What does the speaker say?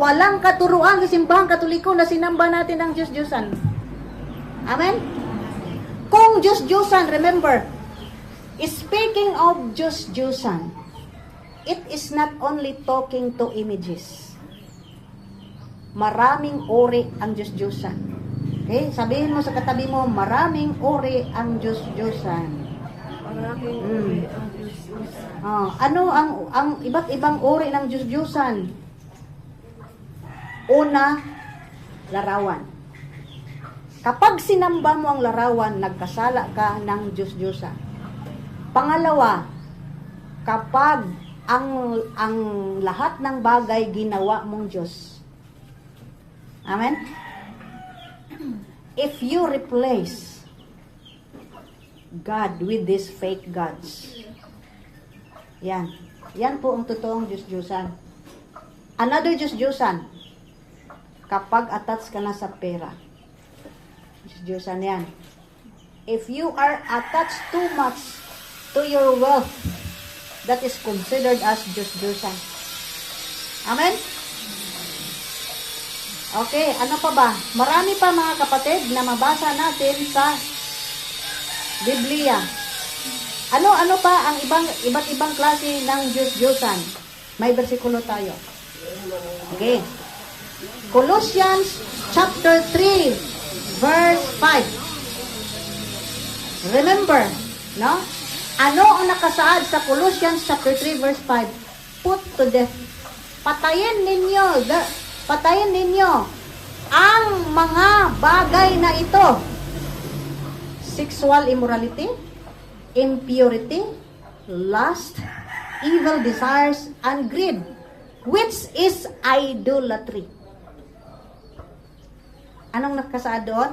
Walang katuruan sa simbahang katoliko na sinamba natin ang Diyos-Diyosan. Amen? Kung Diyos-Diyosan, remember, speaking of Diyos-Diyosan, it is not only talking to images. Maraming ori ang Diyos-Diyosan. Okay? Sabihin mo sa katabi mo, maraming ori ang Diyos-Diyosan. Maraming Mm. uri ang Diyos-Diyos. Ah, ano ang ang iba't ibang uri ng Diyos-Diyosan? Una, larawan. Kapag sinamba mo ang larawan, nagkasala ka ng Diyos-Diyosan. Pangalawa, kapag ang ang lahat ng bagay ginawa mong Diyos. Amen? If you replace God with these fake gods, yan. Yan po ang totoong Diyos-Diyosan. Another Diyos-Diyosan, kapag attached ka na sa pera. Diyos-Diyosan yan. If you are attached too much to your wealth, that is considered as Diyos-Diyosan. Amen? Okay, ano pa ba? Marami pa mga kapatid na mabasa natin sa Biblia. Ano-ano pa ang ibang iba't ibang klase ng Diyos-Diyosan? May bersikulo tayo. Okay. Colossians chapter 3 verse 5. Remember, no? Ano ang nakasaad sa Colossians chapter 3 verse 5? Put to death. Patayin ninyo, the, patayin ninyo ang mga bagay na ito. Sexual immorality, impurity, lust, evil desires, and greed, which is idolatry. Anong nakasaad doon?